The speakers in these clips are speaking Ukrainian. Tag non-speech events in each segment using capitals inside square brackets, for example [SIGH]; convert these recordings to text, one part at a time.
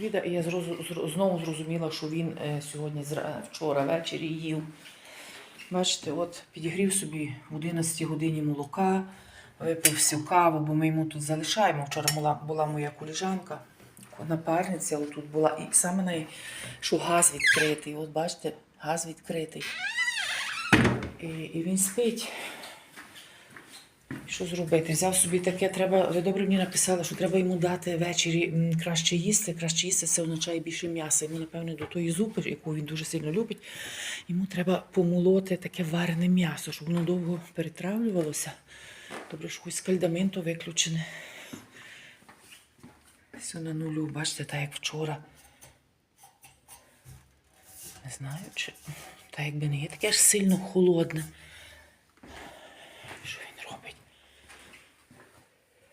обіда, і я знову зрозуміла, що він е, сьогодні вчора ввечері їв. Бачите, от підігрів собі в 11 годині молока, випив всю каву, бо ми йому тут залишаємо. Вчора була, була моя коліжанка, напарниця, отут була. І саме най, що газ відкритий. От бачите, газ відкритий. І, і він спить. Що зробити? Взяв собі таке, треба. Ви добре мені написали, що треба йому дати ввечері краще їсти. Краще їсти це означає більше м'яса. Йому, напевно, до тої зупи, яку він дуже сильно любить, йому треба помолоти таке варене м'ясо, щоб воно довго перетравлювалося. Добре, що хоч скальдаменту виключене. Все на нулю, бачите, так як вчора. Не знаю, чи та якби не є таке ж сильно холодне. Що він робить?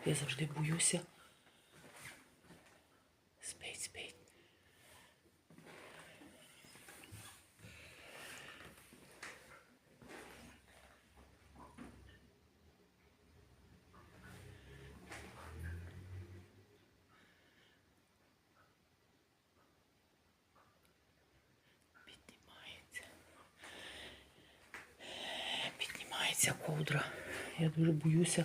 Я завжди боюся. Спить, спить. Піднімається. Піднімається ковдра. Я дуже боюся,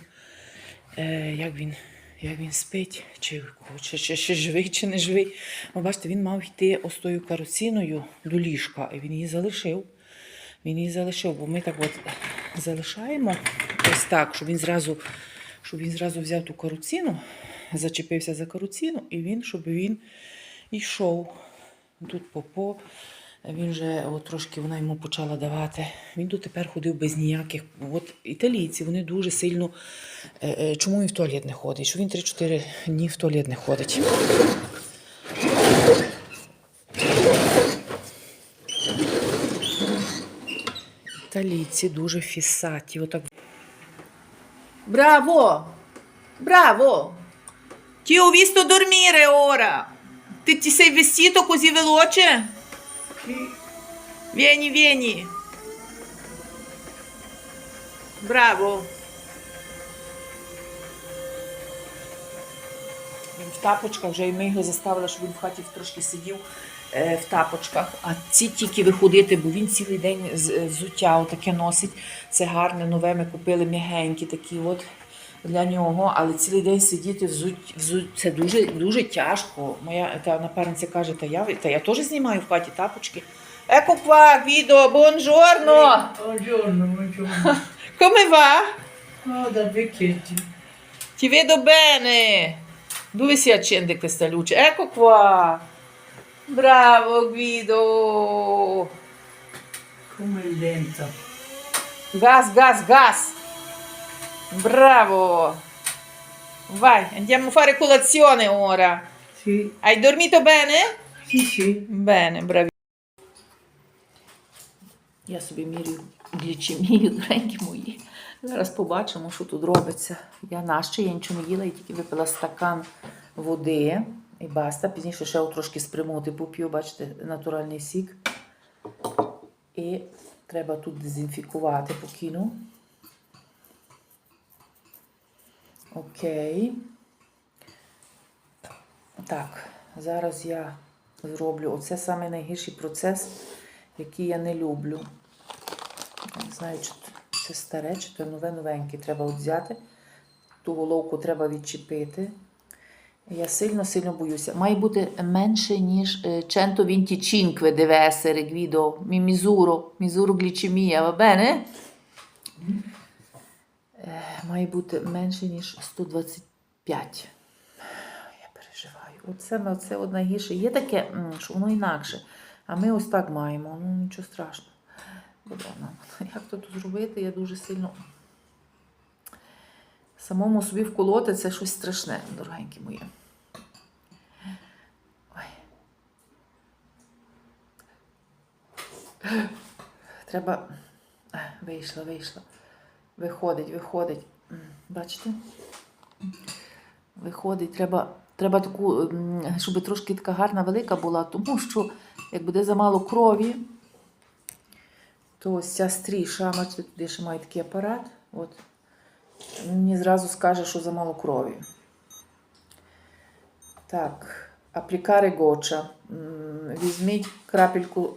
е, як він. Як він спить, чи, чи, чи, чи живий, чи не живий. Ви бачите, він мав йти ось тою каруциною до ліжка, і він її залишив. Він її залишив, бо ми так от залишаємо ось так, щоб він зразу, щоб він зразу взяв ту каруцину, зачепився за каруцину, і він, щоб він йшов. Тут попо. Він вже от трошки вона йому почала давати. Він тут тепер ходив без ніяких. От італійці вони дуже сильно. Е, е, чому він в туалет не ходить? Що він 3-4 дні в туалет не ходить. Італійці дуже фісаті. Отак. Браво! Браво! Ti ho visto dormire. Ti, ti sei vestito così veloce? Vieni, vieni. Bravo. Він в тапочках вже і ми його заставили, щоб він в хаті трошки сидів е, в тапочках. А ці тільки виходити, бо він цілий день з- е, взуття отаке носить. Це гарне, нове. Ми купили м'ягенькі такі от для нього. Але цілий день сидіти взуть, взуть це дуже, дуже тяжко. Моя та напарниця каже, та я, та я теж знімаю в хаті тапочки. Еко qua, Guido, buongiorno! Buongiorno, buongiorno. Come va? Oh, da vecchietti. Ti vedo bene. Dove si accende questa luce? Ecco qua. Bravo Guido. Come lenta. Gas, gas, gas. Bravo. Vai, andiamo a fare colazione ora. Sì, Hai dormito bene? sì, sì. Bene, bravi. Я собі мірю глічемію, доренькі мої. Зараз побачимо, що тут робиться. Я наще, я нічого не їла, я тільки випила стакан води і баста. Пізніше ще трошки спрямувати поп'ю, бачите, натуральний сік. І треба тут дезінфікувати, покину. Окей. Так, зараз я зроблю. Оце саме найгірший процес, який я не люблю. Не знаю, чи це старе, чи це нове новеньке. Треба от взяти. Ту головку треба відчепити. Я сильно-сильно боюся. Має бути менше, ніж е, 125 deve essere, Guido. Mi misuro, misuro glicemia, va bene? Е, Має бути менше, ніж 125. Я переживаю. Оце, оце от найгірше. Є таке, що воно інакше. А ми ось так маємо. Ну нічого страшного. Буде. Як тут зробити, я дуже сильно. Самому собі вколоти це щось страшне, дорогенькі мої. Ой. Треба. Е, Вийшла, вийшла. Виходить, виходить. Бачите? Виходить, треба, треба таку, щоб трошки така гарна велика була, тому що як буде замало крові, то ось ця стріша, бачите, туди ще має такий апарат. От. Мені зразу скаже, що замало крові. Так, аплікари гоча. Візьміть крапельку.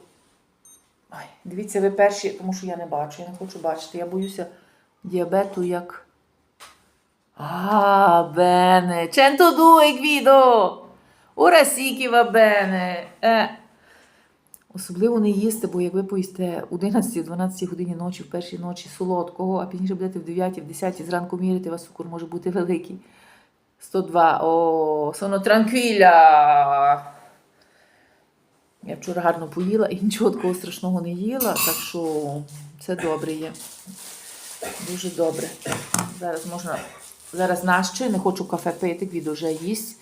Ай, дивіться, ви перші, тому що я не бачу, я не хочу бачити. Я боюся діабету як. Ah, bene. 102, Гвідо! Ora sì che va bene. Eh. Особливо не їсти, бо як ви поїсте о 11-12 годині ночі, в першій ночі солодкого, а пізніше будете в 9 в 10 зранку міряти, у вас цукор може бути великий. 102. О, sono tranquilla. Я вчора гарно поїла і нічого такого страшного не їла, так що це добре є. Дуже добре. Зараз можна. Зараз наще, не хочу кафе пити, Гвідо вже їсть.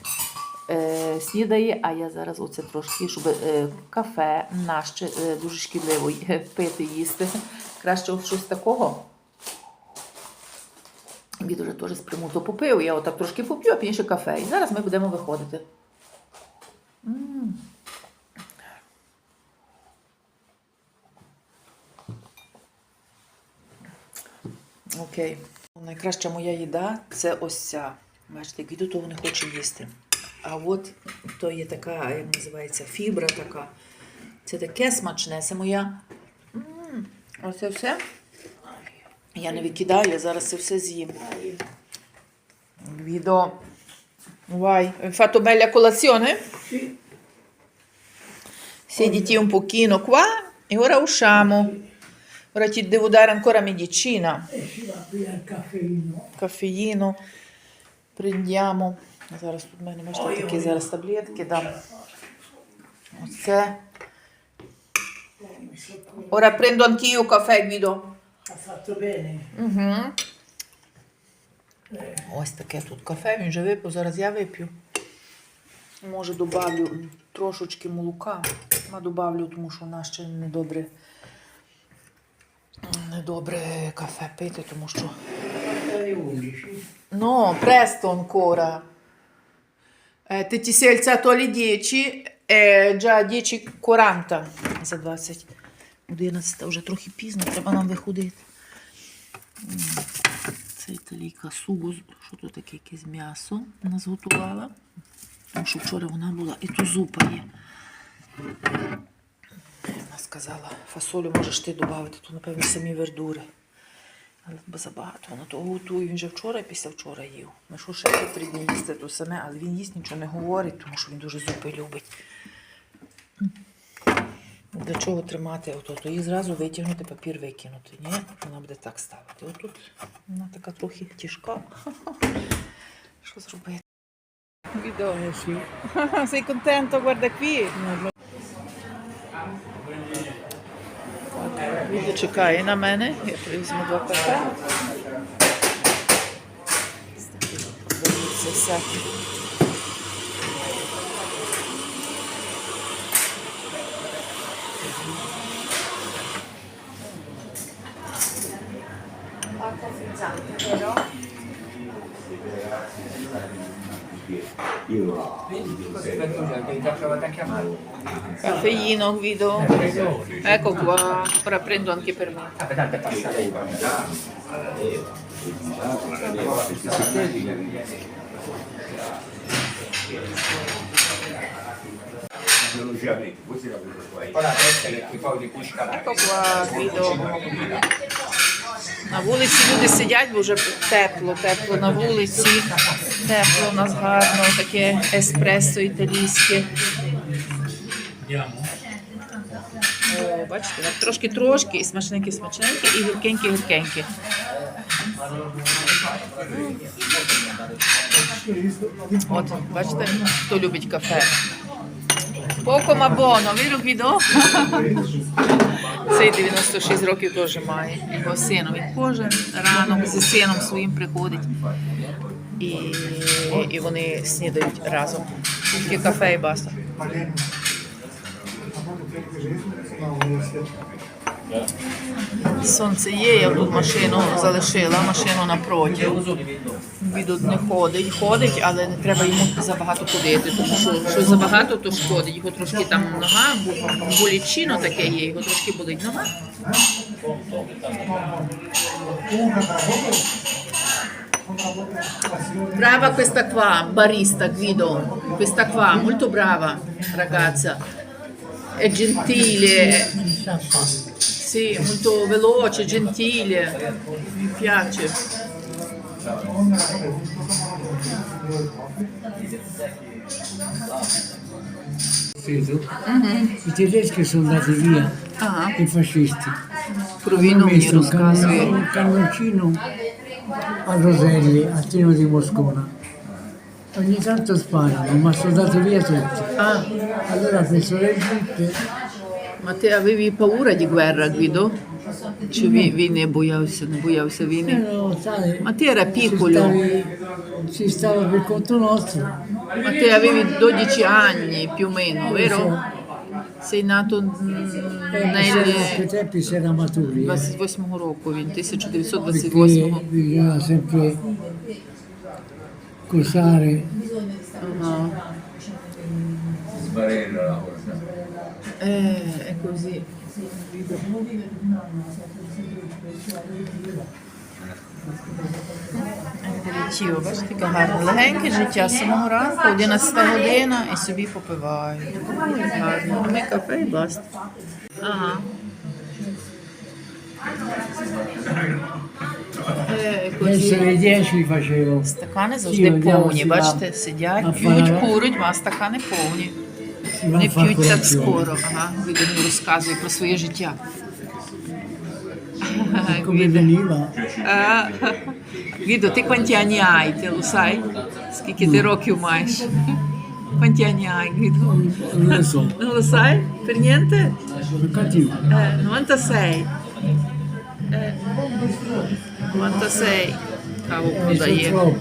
Е, снідає, а я зараз оце трошки, щоб е, кафе наще е, дуже шкідливо е, пити, їсти. Краще щось такого. Він вже теж з примуту попив. Я отак трошки поп'ю, а пізніше кафе. І зараз ми будемо виходити. М. Окей. Найкраща моя їда це ось ця. Бачите, Гвідо того не хоче їсти. А от то є така, як називається, фібра така. Це таке смачне. Це моя. Оце все. Я не викидаю, я зараз це все з'їм. Guido, vai, hai fatto bella colazione? Sì. Siediti un pochino qua e ora usciamo. Ora ti devo dare ancora medicina, E si va via il caffeino. caffeino. Prendiamo. Зараз тут в мене бачите, такі зараз таблетки дам. Оце. Ora prendo anch'io caffè, Guido. Ha fatto bene. Угу. Ось таке тут кафе, він вже випив, зараз я вип'ю. Може, добавлю трошечки молока. А добавлю, тому що нас ще недобре, недобре кафе пити, тому що. Alle 11. No, presto ancora. Ti ti sei alzato alle 10, è già 10.40. За 20. 11 вже трохи пізно, треба нам виходити. Це італійка субу, що тут таке якесь м'ясо вона зготувала. Тому що вчора вона була і то зупа є. Сказала, фасолю можеш ти додати, то, напевно, самі вердури. Але забагато вона того готує. Він же вчора і після вчора їв. Ми що ще три дні їсти то саме, але він їсть нічого не говорить, тому що він дуже зупи любить. Для чого тримати ото? То її зразу витягнути, папір викинути. Ні, вона буде так ставити. Отут вона така трохи тяжка. Що зробити? Sì. Sei contento? Guarda qui. Відео чекає на мене. Я візьму два кафе. Ось такі продаються всякі. Caffeino, Guido. Ecco qua. Ora prendo anche per me. Ecco qua, Guido. На вулиці люди сидять, бо вже тепло, тепло на вулиці. Тепло, у нас гарно, таке еспресо італійське. О, бачите, трошки-трошки, і смачненькі, смачненькі, і гіркенькі, гіркенькі. От, бачите, хто любить кафе. Поко мабоно, віру Гвідо? Цей 96 років теж має. Його сину. Він кожен ранок зі сином своїм приходить. І, і вони снідають разом. Тільки кафе і баста. Сонце є, я тут машину залишила, машину напроти. Віду не ходить, ходить, але не треба йому забагато ходити, тому що що забагато, то шкодить. Його трошки там нога, болічино таке є, його трошки болить нога. Brava questa qua, barista, Guido, questa qua, molto brava ragazza, è gentile, sì, molto veloce, gentile, mi piace. Mm-hmm. I tedeschi sono andati via, ah. i fascisti. Provino mi hanno messo un, cannon- un cannoncino a Roselli, a Tino di Moscona. Ogni tanto sparano, ma sono andati via tutti. Ah, Allora ha preso le giuppe, ma ти avevi paura di guerra, Guido? Чи ві- війни боявся, не боявся війни? però sai, Ma te era si, piccolo, stavi- si stava per conto nostro. ma te avevi 12 anni più o meno, vero? Sei nato mm, Eh, ma se- nel quei tempi si era maturi. eh, 28-го року, він perché 1928-го. bisognava sempre cosare. Ага. Sbarella la cosa. Eh, è così. Аперитіо, бачите, таке гарне. Легеньке життя з самого ранку, 11 година і собі попивають. Гарно. Ми кафе і баста. Ага. Е, Verso così. le 10 facevo. Стакани завжди повні, бачите, сидять, п'ють, курять, а стакани повні. Не п'ють так скоро. Ага, Гвідо розказує про своє життя. Come veniva? Ah, Guido, te quanti anni hai? Te lo sai? Ти років маєш? Quanti anni hai, Guido? Non lo so. Non lo sai? Per niente? Eh, 96. Eh, 96. Каву Eh, продає. eh.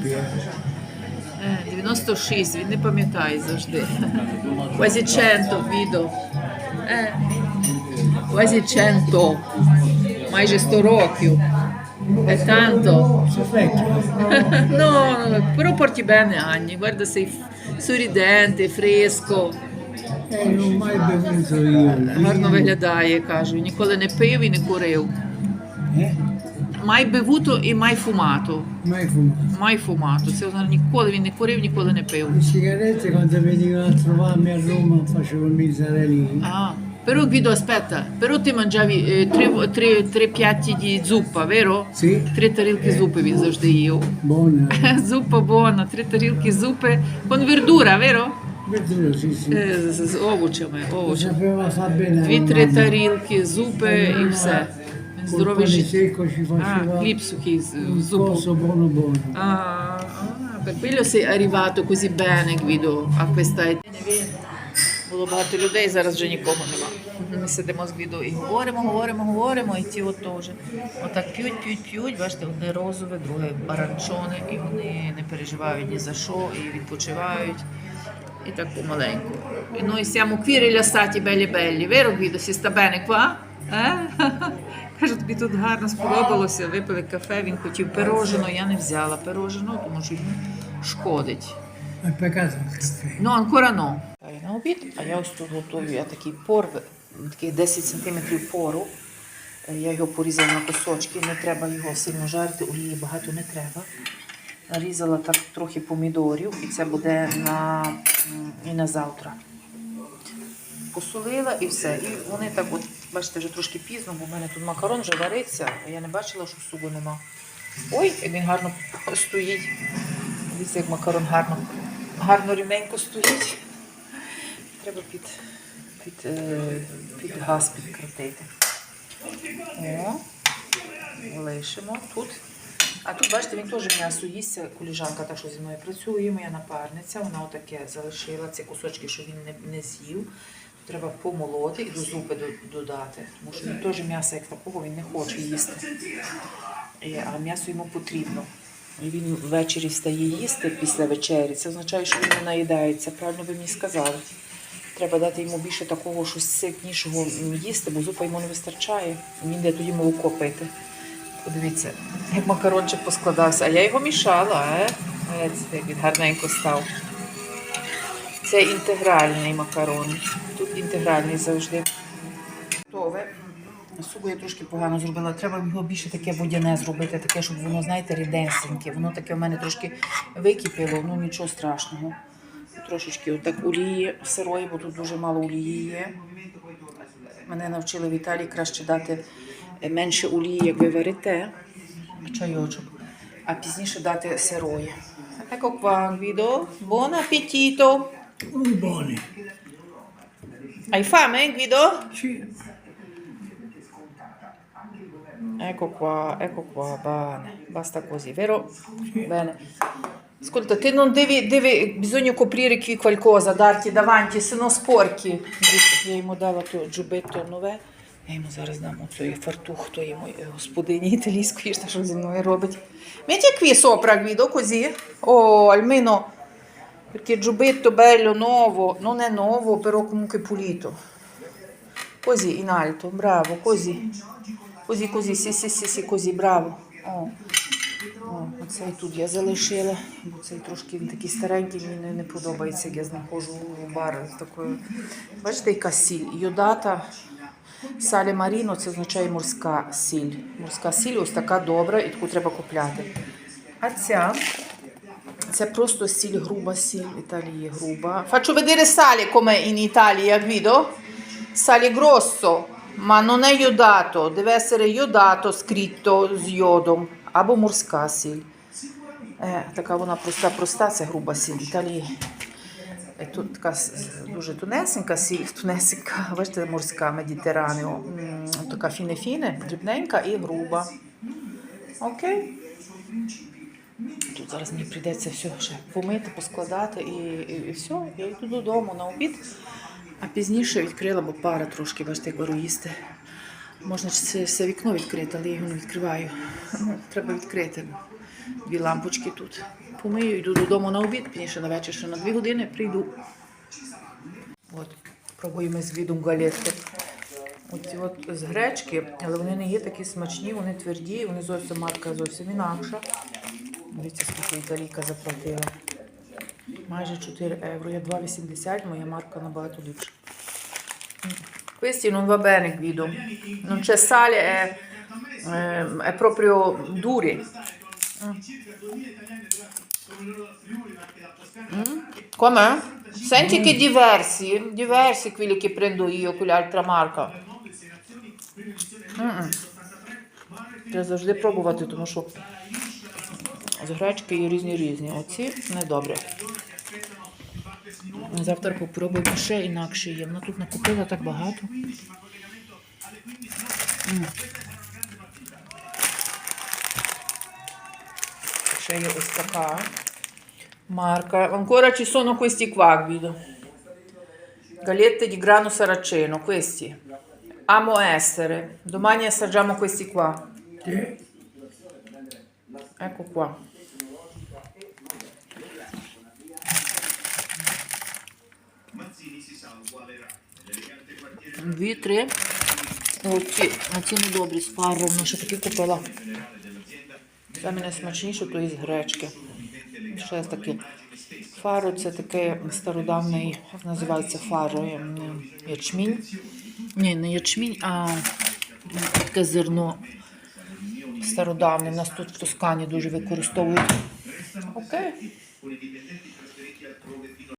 Е, 96, він не пам'ятає завжди. Quasi 100, Guido. Е, Quasi 100. Майже 100 років. È tanto. No, però porti bene anni, guarda sei sorridente, fresco, Eh, non ho mai bevuto io. гарно виглядає, кажу. Ніколи не пив і не курив. Eh? Mai bevuto і mai fumato. Mai fumato. Mai fumato. Це означає, ніколи він не курив, ніколи не пив. Le sigarette quando venivano a trovarmi a Roma facevo il miserelli. Ah, però Guido aspetta, però ti mangiavi eh, tre, tre, tre piatti di zuppa, vero? Sì, Три тарілки зупи він завжди їв. buona. Зупа buona, три тарілки зупи con verdura, vero? Verdura, sì, sì. Е, З, з овочами, овочами. sapeva far bene. la Дві-три mamma. тарілки зупи і все. Col Здоровий pane життя. secco ci faceva хліб сухий з un зупу. coso buono buono. Ah, ah, per quello sei arrivato così bene, Guido, a questa età. Було багато людей, зараз вже нікого нема. Ми сидимо з Гвідо і говоримо, говоримо, говоримо, і ті от теж. Отак п'ють, п'ють, п'ють, бачите, одне розове, друге баранчоне, і вони не переживають ні за що, і відпочивають. І так помаленьку. І noi siamo qui rilassati belli belli, vero Guido? Si sta bene qua? Eh? Тобі тут гарно сподобалося, випили кафе, він хотів пирожено, я не взяла пирожено, тому що йому шкодить. Ну, ancora no. На обід, а я ось тут готую я такий пор, такий 10 см пору. Я його порізала на кусочки, не треба його сильно жарити, олії багато не треба. Нарізала так трохи помідорів, і це буде на, і на завтра. Посолила і все. І вони так, от, бачите, вже трошки пізно, бо в мене тут макарон вже вариться, а я не бачила, що сугу нема. Ой, як він гарно стоїть. Дивіться, як макарон гарно, гарно рівненько стоїть. Треба під, під, е, під газ підкрутити. О, лишимо тут. А тут, бачите, він теж м'ясо їсться, коліжанка та, що зі мною працює, моя напарниця, вона отаке залишила ці кусочки, що він не, не з'їв. Треба помолоти і до зупи додати. Тому що він теж м'яса як такого він не хоче їсти. І- А м'ясо йому потрібно. І він ввечері стає їсти після вечері. Це означає, що він не наїдається. Правильно ви мені сказали. Треба дати йому більше такого щось ситнішого їсти, бо зупа йому не вистачає. Він йде тоді молоко пити. Подивіться, як макарончик поскладався. А я його мішала, е? Як він гарненько став. Це інтегральний макарон. Тут інтегральний завжди. Готове. Суку я трошки погано зробила. Треба його більше таке водяне зробити, таке, щоб воно, знаєте, рідесеньке. Воно таке в мене трошки википіло, ну нічого страшного. Трошечки отак олії сирої, бо тут дуже мало олії є. Мене навчили в Італії краще дати е, менше олії, як ви варите, чайочок, а пізніше дати сирої. Ecco qua, Guido. Buon appetito. Un buoni. Hai fame, Guido? Sì. Ecco qua, ecco qua, bene, basta così, vero? Bene. Ascolta, te non devi, devi, bisogna coprire qui qualcosa, darti davanti, se no sporchi. Я йому дала то джубетто нове, я йому зараз дам оцей фартух, то йому е, господині італійської, що зі мною робить. Metti qui sopra, Guido, così. Oh, almeno, perché giubbetto bello, nuovo, non è nuovo, però comunque pulito. Così, in alto, bravo, così. Così, così, sì, sì, sì, sì, così, bravo. О, о, оцей тут я залишила, бо цей трошки він такий старенький, мені не, подобається, як я знаходжу в бар з такою. Бачите, яка сіль? Йодата салі маріно це означає морська сіль. Морська сіль ось така добра, і таку треба купляти. А ця це просто сіль, груба сіль. В Італії груба. Faccio vedere sale come in Italia, Guido. Sale grosso, ma non è iodato, deve essere iodato scritto з йодом або морська сіль. Е, така вона проста, проста, це груба сіль. Італії е, тут така дуже тунесенька сіль, [LAUGHS] тунесенька, бачите, морська медітеранео. Така фіне-фіне, дрібненька і груба. Окей. Тут зараз мені прийдеться все ще помити, поскладати і, і, і все. Я йду додому на обід. А пізніше відкрила, бо пара трошки, бачите, як їсти. Можна ж це вікно відкрити, але я його не відкриваю. Ну, треба відкрити. Дві лампочки тут. Помию, йду додому на обід, пізніше на вечір, ще на дві години прийду. От, пробуємо з відом галетки. Оці от з гречки, але вони не є такі смачні, вони тверді, вони зовсім марка зовсім інакша. Дивіться, скільки італійка заплатила. Майже 4 євро. Я 2,80, моя марка набагато ліпша. Questi non va bene, Guido. Non c'è sale, è, eh, è proprio duri. Mm. Mm? Com'è? Senti che diversi, diversi quelli che prendo io, quell'altra marca. Mm-mm. Треба завжди пробувати, тому що з гречки є різні різні. Оці недобре. Завтра попробуємо ще інакше є. Вона тут накупила так багато. М. Ще є ось така marca. Ancora ci sono questi qua, Guido. Gallette di grano saraceno, questi. Amo essere. Domani assaggiamo questi qua. Ecco qua. Дві, три. Оці, оці недобрі з фаром. Ну, ще такі купила. Це мене смачніше, то із гречки. Ще таке. Фаро це таке стародавний, називається фаро, ем, ячмінь. Ні, не ячмінь, а таке зерно стародавне. Нас тут в Тоскані дуже використовують. Окей.